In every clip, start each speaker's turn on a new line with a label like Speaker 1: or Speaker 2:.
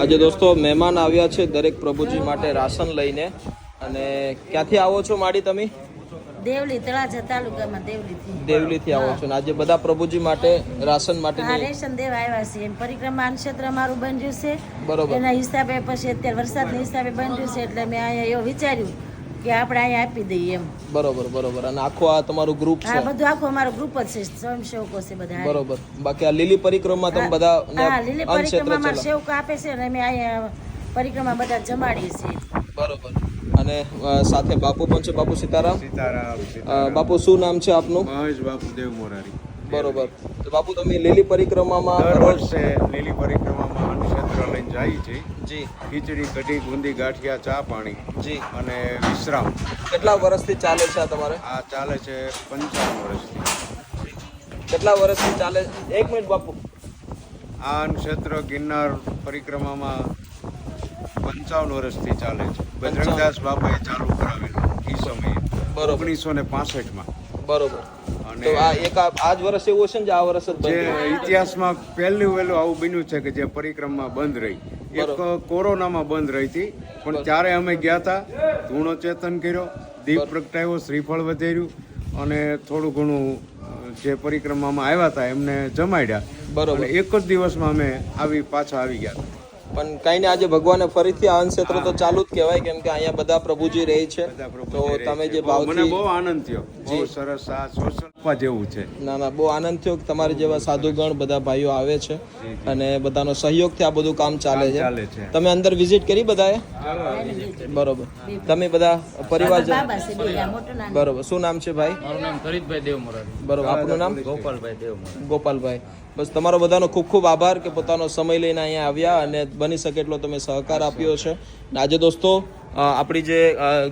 Speaker 1: આજે દોસ્તો મહેમાન આવ્યા છે દરેક પ્રભુજી માટે રાશન લઈને. અને ક્યાંથી આવો છો માડી તમે?
Speaker 2: દેવલી તળાજા તાલુકામાં દેવલીથી.
Speaker 1: દેવલીથી આવો છો. અને આજે બધા પ્રભુજી માટે રાશન
Speaker 2: માટે
Speaker 1: રાશન
Speaker 2: રેશન દેવા આવ્યા છે એમ પરિક્રમા ક્ષેત્ર મારું બન્યું છે.
Speaker 1: બરોબર.
Speaker 2: એના હિસાબે પછી અત્યારે વરસાદના હિસાબે બન્યું છે એટલે મેં અહીંયા એવું વિચાર્યું કે આપણે અહીંયા આપી દઈએ એમ.
Speaker 1: બરોબર બરોબર. અને આખો આ તમારું ગ્રુપ
Speaker 2: આ
Speaker 1: છે
Speaker 2: બધું આખો અમારો ગ્રુપ જ છે. સ્વયંસેવકો છે બધા.
Speaker 1: બરોબર. બાકી આ લીલી પરિક્રમા તમે બધા
Speaker 2: હા લીલી
Speaker 1: પરિક્રમા ક્ષેત્ર
Speaker 2: સેવકો આપે છે અને અમે અહીંયા પરિક્રમા બધા જમાડીએ છીએ.
Speaker 1: બરોબર. અને સાથે બાપુ પણ છે બાપુ સીતારામ.
Speaker 3: સીતારામ
Speaker 1: બાપુ શું નામ છે આપનું?
Speaker 3: મહેશ બાપુ દેવ મોરારી.
Speaker 1: બરોબર. તો બાપુ તમે લીલી પરિક્રમામાં
Speaker 3: દર
Speaker 1: રોજ
Speaker 3: વર્ષે લીલી પરિક્રમામાં અન્નક્ષેત્ર છે.
Speaker 1: જી.
Speaker 3: ખીચડી કઢી બુંદી ગાંઠિયા ચા પાણી
Speaker 1: જી.
Speaker 3: અને વિશ્રામ.
Speaker 1: કેટલા વર્ષથી ચાલે છે આ તમારે?
Speaker 3: આ ચાલે છે પંચાવન વર્ષથી.
Speaker 1: કેટલા વર્ષથી ચાલે એક મિનિટ બાપુ.
Speaker 3: આ ક્ષેત્ર ગિરનાર પરિક્રમામાં પંચાવન વર્ષથી ચાલે છે. બજરંગદાસ બાપાએ ચાલુ કરાવેલું એ સમયે. ઓગણીસો ને પાસઠમાં.
Speaker 1: બરોબર. તો આ એક આ જ વર્ષ એવું છે ને આ વર્ષ જે
Speaker 3: ઇતિહાસમાં પહેલું વહેલું આવું બન્યું છે કે જે પરિક્રમા બંધ રહી. એક કોરોનામાં બંધ રહી હતી પણ ત્યારે અમે ગયા હતા ધૂણો ચેતન કર્યો દીપ પ્રગટાવ્યો શ્રીફળ વધેર્યું અને થોડું ઘણું જે પરિક્રમામાં આવ્યા હતા એમને જમાડ્યા.
Speaker 1: બરોબર.
Speaker 3: એક જ દિવસમાં અમે આવી પાછા આવી ગયા હતા
Speaker 1: પણ કઈ ને આજે ભગવાને ફરીથી આ ક્ષેત્ર તો ચાલુ જ કહેવાય કેમ કે અહીંયા બધા પ્રભુજી રહે છે. તો તમે જે
Speaker 3: બહુ- મને બહુ આનંદ થયો. બહુ સરસ આ સોશલ જેવું છે.
Speaker 1: ના ના બહુ આનંદ થયો કે તમારી જેવા સાધુગણ બધા ભાઈઓ આવે છે અને બધાનો સહયોગથી આ બધું કામ ચાલે છે. તમે અંદર વિઝિટ કરી બધાએ? બરોબર. તમે બધા પરિવાર
Speaker 2: બાબા છે બે આ મોટું નાનું
Speaker 1: બરોબર. શું નામ છે ભાઈ?
Speaker 4: મારું નામ ફરીદભાઈ દેવ મોરારી.
Speaker 1: બરોબર. આપનું નામ?
Speaker 4: ગોપાલભાઈ દેવ મોરારી.
Speaker 1: ગોપાલભાઈ. બસ તમારો બધાનો ખૂબ ખૂબ આભાર કે પોતાનો સમય લઈને અહીંયા આવ્યા અને બની શકે એટલો તમે સહકાર આપ્યો છે. આજે દોસ્તો આપણી જે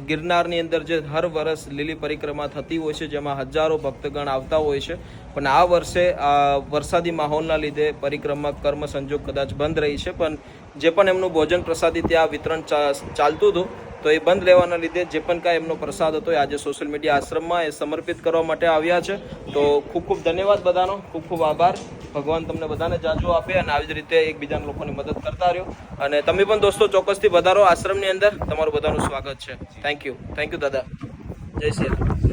Speaker 1: ગિરનારની અંદર જે હર વર્ષ લીલી પરિક્રમા થતી હોય છે, જેમાં હજારો ભક્તગણ આવતા હોય છે, પણ આ વર્ષે વરસાદી માહોલના લીધે પરિક્રમા કર્મ સંજોગ કદાચ બંધ રહી છે, પણ જે પણ એમનું ભોજન પ્રસાદી ત્યાં વિતરણ ચાલતું હતું તો એ બંધ રહેવાના લીધે જે પણ કાંઈ એમનો પ્રસાદ હતો એ આજે સોશિયલ મીડિયા આશ્રમમાં એ સમર્પિત કરવા માટે આવ્યા છે. તો ખૂબ ખૂબ ધન્યવાદ બધાનો, ખૂબ ખૂબ આભાર. ભગવાન તમને બધાને જાજો આપે અને આવી જ રીતે એકબીજાના લોકોની મદદ કરતા રહ્યો. અને તમે પણ દોસ્તો ચોક્કસથી વધારો આશ્રમની અંદર. તમારું બધાનું સ્વાગત છે. થેન્ક યુ થેન્ક યુ દાદા. જય શ્રી